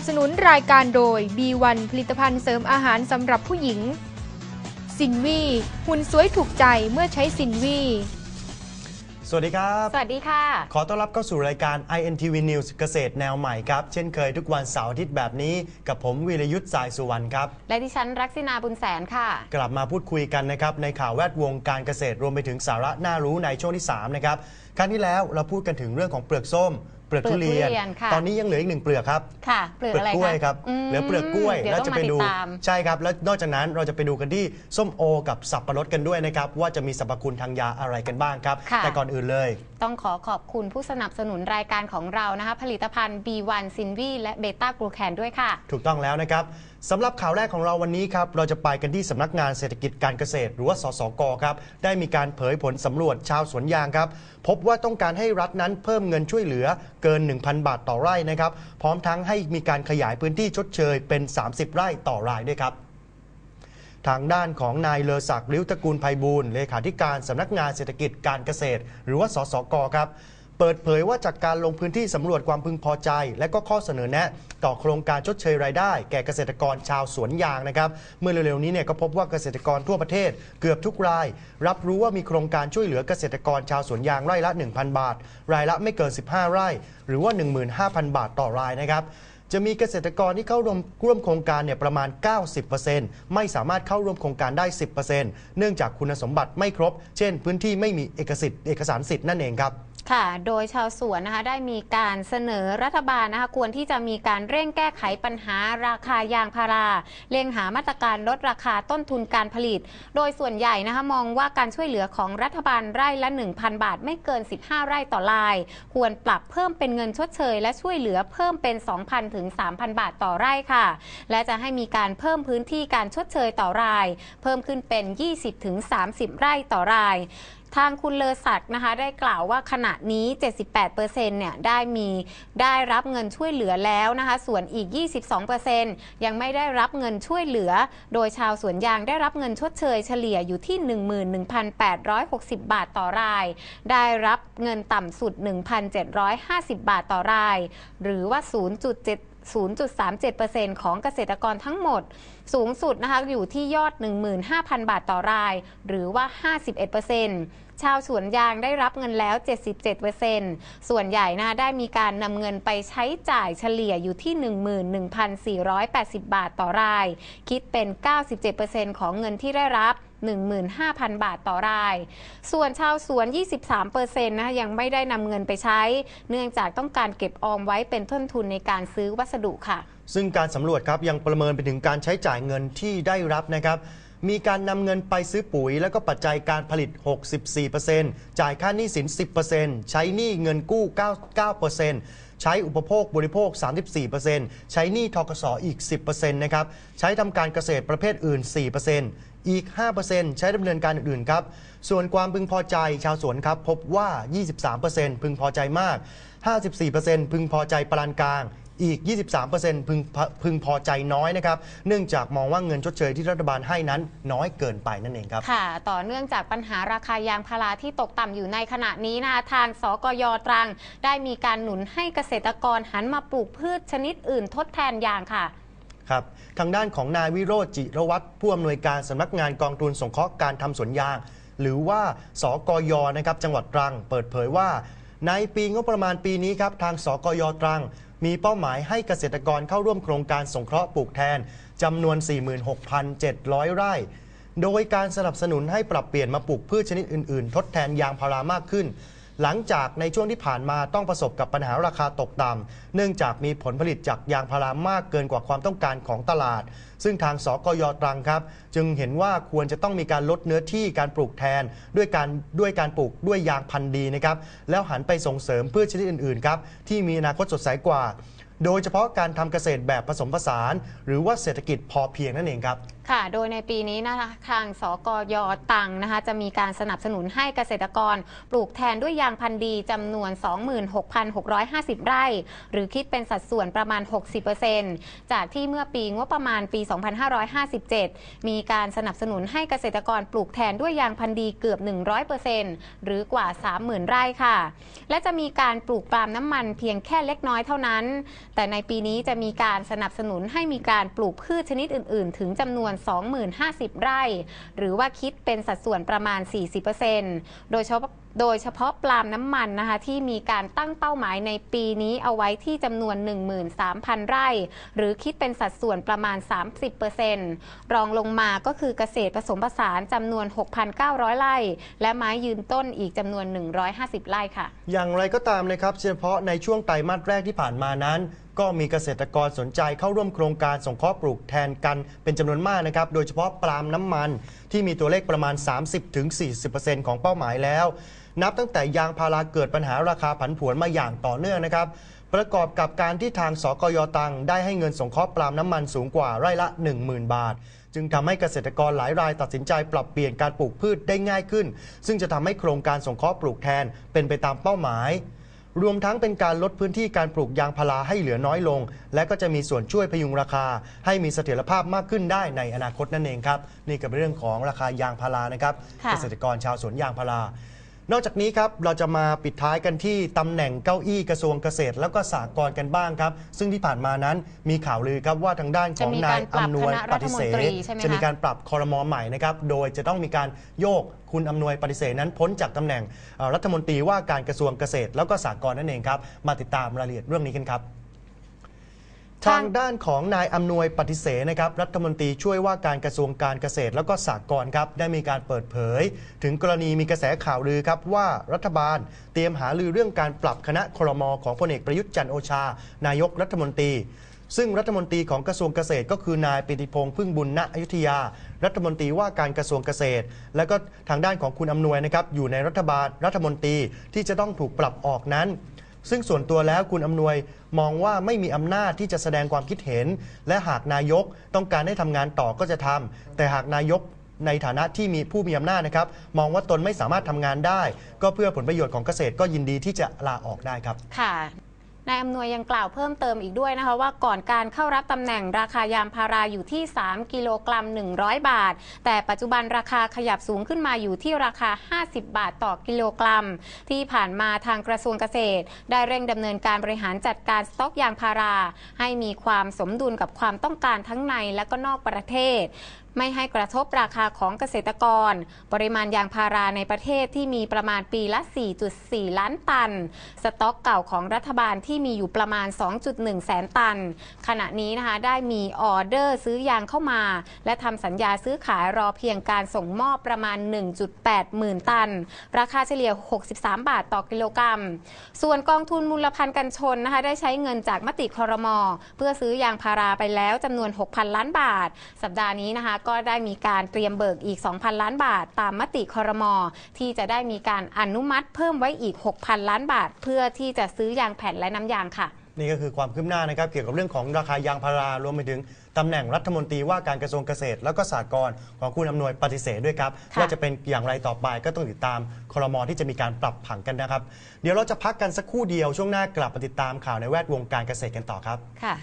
สนับสนุนรายการโดย B1 ผลิตภัณฑ์เสริมอาหารสำหรับผู้หญิง สินวีหุ่นสวยถูกใจเมื่อใช้สินวีสวัสดีครับ สวัสดีค่ะ ขอต้อนรับเข้าสู่รายการ INTV News เกษตรแนวใหม่ครับ เช่นเคยทุกวันเสาร์อาทิตย์แบบนี้ กับผมวีรยุทธ์สายสุวรรณครับ และดิฉันรักษินาบุญแสนค่ะ กลับมาพูดคุยกันนะครับ ในข่าวแวดวงการเกษตรรวมไปถึงสาระน่ารู้ในช่วงที่ 3 นะครับ ครั้งที่แล้วเราพูดกันถึงเรื่องของเปลือกส้ม เปลือกทุเรียน เปลือกทุเรียนค่ะ ตอนนี้ยังเหลืออีกหนึ่งเปลือกครับ ค่ะเปลือกอะไรกล้วยคะครับมเหลือเปลือกกล้วยเดี๋ยวแล้วต้องจะมาไปติดู ดตาม ใช่ครับ แล้วนอกจากนั้นเราจะไปดูกันที่ส้มโอกับสับปะรดกันด้วยนะครับ ว่าจะมีสรรพคุณทางยาอะไรกันบ้างครับ ค่ะ แต่ก่อนอื่นเลย ต้องขอขอบคุณผู้สนับสนุนรายการของเรานะคะ ผลิตภัณฑ์ B1 ซินวีและเบต้ากลูแคนด้วยค่ะ ถูกต้องแล้วนะครับสำหรับข่าวแรกของเราวันนี้ครับเราจะไปกันที่สำนักงานเศรษฐกิจการเกษตร หรือว่าสสกครับได้มีการเผยผลสำรวจชาวสวนยางครับพบว่าต้องการให้รัฐนั้นเพิ่มเงินช่วยเหลือเกิน 1,000 บาทต่อไร่นะครับพร้อมทั้งให้มีการขยายพื้นที่ชดเชยเป็น 30 ไร่ต่อรายด้วยครับทางด้านของนายเลอศักดิ์ริ้วตระกูลไพบูลเลขาธิการสำนักงานเศรษฐกิจการเกษตร หรือว่าสสกครับ เปิดเผยว่าจากการลงพื้นที่สำรวจความพึงพอใจ และก็ข้อเสนอแนะ ต่อโครงการชดเชยรายได้ แก่เกษตรกรชาวสวนยางนะครับเมื่อเร็วๆนี้เนี่ยก็พบว่าเกษตรกรทั่วประเทศ เกือบทุกราย รับรู้ว่ามีโครงการช่วยเหลือเกษตรกรชาวสวนยางไร่ละ 1,000 บาท รายละไม่เกิน 15 ไร่ หรือว่า 15,000 บาทต่อรายนะครับจะมีเกษตรกรที่เข้าร่วมร่วมโครงการเนี่ยประมาณ 90%ไม่สามารถเข้าร่วมโครงการได้ 10%เนื่องจากคุณสมบัติไม่ครบ เช่น พื้นที่ไม่มีเอกสิทธิ์เอกสารสิทธิ์นั่นเองครับ ค่ะ โดยชาวสวนนะคะได้มีการเสนอรัฐบาลนะคะควรที่จะมีการเร่งแก้ไขปัญหาราคายางพารา เร่งหามาตรการลดราคาต้นทุนการผลิต โดยส่วนใหญ่นะคะมองว่าการช่วยเหลือของรัฐบาลไร่ละ 1,000 บาทไม่เกิน 15 ไร่ต่อราย ควรปรับเพิ่มเป็นเงินชดเชย และช่วยเหลือเพิ่มเป็น 2,000 ถึง 3,000 บาทต่อไร่ค่ะ และจะให้มีการเพิ่มพื้นที่การชดเชยต่อราย เพิ่มขึ้นเป็น 20ถึง30 ไร่ต่อราย ทางคุณเลอศักดิ์นะคะ ได้กล่าวว่าขณะนี้ 78%เนี่ยได้มีได้รับเงินช่วยเหลือแล้วนะคะ ส่วนอีก 22%ยังไม่ได้รับเงินช่วยเหลือ โดยชาวสวนยางได้รับเงินชดเชยเฉลี่ยอยู่ที่ 11,860 บาทต่อราย ได้รับเงินต่ำสุด 1,750 บาทต่อราย หรือว่า 0.7 0.37%ของเกษตรกรทั้งหมด สูงสุดนะคะอยู่ที่ยอด 15,000 บาทต่อราย หรือว่า 51%ชาวสวนยางได้รับเงินแล้ว 77%ส่วนใหญ่นะได้มีการนำเงินไปใช้จ่ายเฉลี่ยอยู่ที่ 11,480 บาทต่อราย คิดเป็น 97%ของเงินที่ได้รับ 15,000 บาทต่อราย ส่วนชาวสวน 23%นะคะยังไม่ได้นำเงินไปใช้ เนื่องจากต้องการเก็บออมไว้เป็นต้นทุนในการซื้อวัสดุค่ะ ซึ่งการสำรวจครับยังประเมินไปถึงการใช้จ่ายเงินที่ได้รับนะครับมีการนำเงินไปซื้อปุ๋ย แล้วก็ปัจจัยการผลิต 64%จ่ายค่าหนี้สิน 10%ใช้หนี้เงินกู้9%ใช้อุปโภคบริโภค 34%ใช้หนี้ทกสอีก 10%นะครับ ใช้ทำการเกษตรประเภทอื่น 4% อีก 5%ใช้ดำเนินการอื่นๆครับ ส่วนความพึงพอใจชาวสวนครับ พบว่า 23%พึงพอใจมาก 54%พึงพอใจปานกลางอีก 23%พึงพึงพอใจน้อยนะครับ เนื่องจากมองว่าเงินชดเชยที่รัฐบาลให้นั้นน้อยเกินไปนั่นเองครับ ค่ะ ต่อเนื่องจากปัญหาราคายางพาราที่ตกต่ำอยู่ในขณะนี้นะทางสกยตรัง ได้มีการหนุนให้เกษตรกรหันมาปลูกพืชชนิดอื่นทดแทนยางค่ะ ครับทางด้านของนายวิโรจน์จิรวัตรผู้อำนวยการสำนักงานกองทุนสงเคราะห์การทำสวนยาง หรือว่าสกยนะครับจังหวัดตรัง เปิดเผยว่า ในปีงบประมาณปีนี้ครับทางสกยตรัง มีเป้าหมายให้เกษตรกรเข้าร่วมโครงการสงเคราะห์ปลูกแทนจำนวน 46,700 ไร่ โดยการสนับสนุนให้ปรับเปลี่ยนมาปลูกพืชชนิดอื่น ๆ ทดแทนยางพารามากขึ้น หลังจากในช่วงที่ผ่านมาต้องประสบกับปัญหาราคาตกต่ำเนื่องจากมีผลผลิตจากยางพารามากเกินกว่าความต้องการของตลาด ซึ่งทางสกยตรังครับ จึงเห็นว่าควรจะต้องมีการลดเนื้อที่การปลูกแทน ด้วยการด้วยการปลูกด้วยยางพันธุ์ดีนะครับแล้วหันไปส่งเสริมพืชชนิดอื่นๆครับที่มีอนาคตสดใสกว่า โดยเฉพาะการทำเกษตรแบบผสมผสาน หรือว่าเศรษฐกิจพอเพียงนั่นเองครับ ค่ะ โดยในปีนี้นะคะทางสกยตังนะคะจะมีการสนับสนุนให้เกษตรกร ปลูกแทนด้วยยางพันธุ์ดีจำนวน 26,650 ไร่ หรือคิดเป็นสัดส่วนประมาณ 60%จากที่เมื่อปีงบประมาณปี 2557 มีการสนับสนุนให้เกษตรกรปลูกแทนด้วยยางพันธุ์ดีเกือบ 100%หรือกว่า 30,000 ไร่ค่ะ และจะมีการปลูกปาล์มน้ำมันเพียงแค่เล็กน้อยเท่านั้น แต่ในปีนี้จะมีการสนับสนุนให้มีการปลูกพืชชนิดอื่น ๆ ถึงจำนวน20,050 ไร่ หรือว่าคิดเป็นสัดส่วนประมาณ 40%โดยเฉพาะโดยเฉพาะปาล์มน้ำมันนะคะที่มีการตั้งเป้าหมายในปีนี้เอาไว้ที่จำนวน 13,000 ไร่ หรือคิดเป็นสัดส่วนประมาณ 30%รองลงมาก็คือเกษตรผสมผสานจำนวน 6,900 ไร่ และไม้ยืนต้นอีกจำนวน 150 ไร่ค่ะ อย่างไรก็ตามนะครับเฉพาะในช่วงไตรมาสแรกที่ผ่านมานั้น ก็มีเกษตรกรสนใจเข้าร่วมโครงการส่งเคราะห์ปลูกแทนกันเป็นจำนวนมากนะครับ โดยเฉพาะปาล์มน้ำมันที่มีตัวเลขประมาณ 30-40%ของเป้าหมายแล้ว นับตั้งแต่ยางพาราเกิดปัญหาราคาผันผวนมาอย่างต่อเนื่องนะครับ ประกอบกับการที่ทางสกยตังได้ให้เงินสงเคราะห์ปาล์มน้ำมันสูงกว่าไร่ละ 10,000 บาท จึงทำให้เกษตรกรหลายรายตัดสินใจปรับเปลี่ยนการปลูกพืชได้ง่ายขึ้น ซึ่งจะทำให้โครงการสงเคราะห์ปลูกแทนเป็นไปตามเป้าหมายรวมทั้งเป็นการลดพื้นที่การปลูกยางพาราให้เหลือน้อยลง และก็จะมีส่วนช่วยพยุงราคา ให้มีเสถียรภาพมากขึ้นได้ในอนาคตนั่นเองครับ นี่ก็เป็นเรื่องของราคายางพารานะครับค่ะเกษตรกรชาวสวนยางพารา นอกจากนี้ครับเราจะมาปิดท้ายกันที่ตำแหน่งเก้าอี้กระทรวงเกษตร แล้วก็สหกรณ์กันบ้างครับ ซึ่งที่ผ่านมานั้นมีข่าวลือครับว่าทางด้านของนายอำนวยปฏิเสธจะมีการปรับคอรมอใหม่นะครับโดยจะต้องมีการโยกคุณอำนวยปฏิเสธนั้นพ้นจากตำแหน่งรัฐมนตรีว่าการกระทรวงเกษตร แล้วก็สหกรณ์นั่นเองครับมาติดตามรายละเอียดเรื่องนี้กันครับ ทางด้านของนายอำนวยปฏิเสธนะครับรัฐมนตรีช่วยว่าการกระทรวงการเกษตรแล้วก็สหกรณ์ครับได้มีการเปิดเผย ถึงกรณีมีกระแสข่าวลือครับว่ารัฐบาลเตรียมหาลือเรื่องการปรับคณะครมของพลเอกประยุทธ์จันโอชา นายกรัฐมนตรี ซึ่งรัฐมนตรีของกระทรวงเกษตร ก็คือนายปิติพงษ์พึ่งบุญณอยุธยา รัฐมนตรีว่าการกระทรวงเกษตร และก็ทางด้านของคุณอำนวยนะครับอยู่ในรัฐบาลรัฐมนตรีที่จะต้องถูกปรับออกนั้น ซึ่งส่วนตัวแล้วคุณอำนวยมองว่าไม่มีอำนาจที่จะแสดงความคิดเห็น และหากนายกต้องการให้ทำงานต่อก็จะทำแต่หากนายกในฐานะที่มีผู้มีอำนาจนะครับ มองว่าตนไม่สามารถทำงานได้ ก็เพื่อผลประโยชน์ของเกษตรก็ยินดีที่จะลาออกได้ครับค่ะ นายอำนวยยังกล่าวเพิ่มเติมอีกด้วยนะคะว่าก่อนการเข้ารับตำแหน่งราคายางพาราอยู่ที่ 3 กิโลกรัม 100 บาท แต่ปัจจุบันราคาขยับสูงขึ้นมาอยู่ที่ราคา 50 บาทต่อกิโลกรัม ที่ผ่านมาทางกระทรวงเกษตร ได้เร่งดำเนินการบริหารจัดการสต็อกยางพารา ให้มีความสมดุลกับความต้องการทั้งในและก็นอกประเทศไม่ให้กระทบราคาของเกษตรกร ปริมาณยางพาราในประเทศที่มีประมาณปีละ 4.4 ล้านตัน สต็อกเก่าของรัฐบาลที่มีอยู่ประมาณ 2.1 แสนตัน ขณะนี้นะคะได้มีออเดอร์ซื้อยางเข้ามา และทำสัญญาซื้อขายรอเพียงการส่งมอบประมาณ 1.8 หมื่นตัน ราคาเฉลี่ย 63 บาทต่อกิโลกรัม ส่วนกองทุนมูลพันธ์กันชนนะคะได้ใช้เงินจากมติคอรมอเพื่อซื้อยางพาราไปแล้วจำนวน 6,000 ล้านบาท สัปดาห์นี้นะคะก็ได้มีการเตรียมเบิกอีก 2,000 ล้านบาท ตามมติคอรมอที่จะได้มีการอนุมัติเพิ่มไว้อีก 6,000 ล้านบาท เพื่อที่จะซื้อยางแผ่นและน้ำยางค่ะนี่ก็คือความคืบหน้านะครับเกี่ยวกับเรื่องของราคายางพารารวมไปถึงตำแหน่งรัฐมนตรีว่าการกระทรวงเกษตร แล้วก็สหกรณ์ของคุณอำนวยปฏิเสธด้วยครับค่ะว่าจะเป็นอย่างไรต่อไปก็ต้องติดตามครมที่จะมีการปรับผังกันนะครับ เดี๋ยวเราจะพักกันสักครู่เดียวช่วงหน้ากลับมาติดตามข่าวในแวดวงการเกษตรกันต่อครับค่ะ